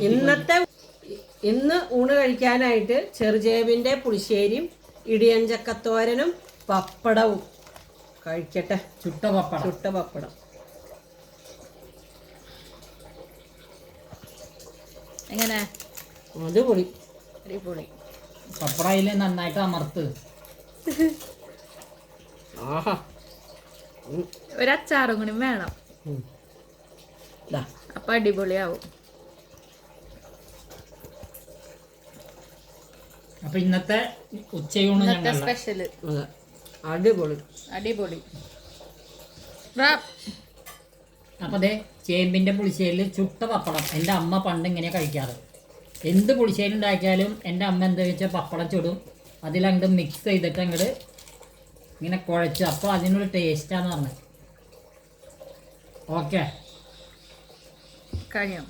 ഇന്നത്തെ ഇന്ന് ഊണ് കഴിക്കാനായിട്ട് ചെറുചേവിന്റെ പുളിശ്ശേരിയും ഇടിയഞ്ചക്കത്തോരനും പപ്പടവും. കഴിക്കട്ടെ. ചുട്ട പപ്പടം. ചുട്ട പപ്പടം. എങ്ങനെ? അടിപൊളി. അടിപൊളി. പപ്പടം അതിൽ നന്നായിട്ട് അമർത്ത്. ആഹാ. ഒരു അച്ചാറും കൂടി വേണം. ദാ, അപ്പൊ അടിപൊളിയാവും. അപ്പൊ ഇന്നത്തെ ഉച്ചയൂണ് ഇന്നത്തെ സ്പെഷ്യൽ അടിപൊളി. അടിപൊളി. അപ്പൊ അതെ ചേമ്പിന്റെ പുളിശ്ശേരിൽ ചുട്ട പപ്പടം. എന്റെ അമ്മ പണ്ട് ഇങ്ങനെ കഴിക്കാറ്. എന്ത് പുളിശ്ശേരി ഉണ്ടാക്കിയാലും എന്റെ അമ്മ എന്താ വെച്ചാൽ പപ്പടം ചുടും. അതിലങ്ങോട്ട് മിക്സ് ചെയ്തിട്ട് അങ്ങോട്ട് ഇങ്ങനെ കുഴച്ച്. അപ്പോൾ അതിനൊരു ടേസ്റ്റാന്ന് പറഞ്ഞത് ഓക്കെ കഴിഞ്ഞു?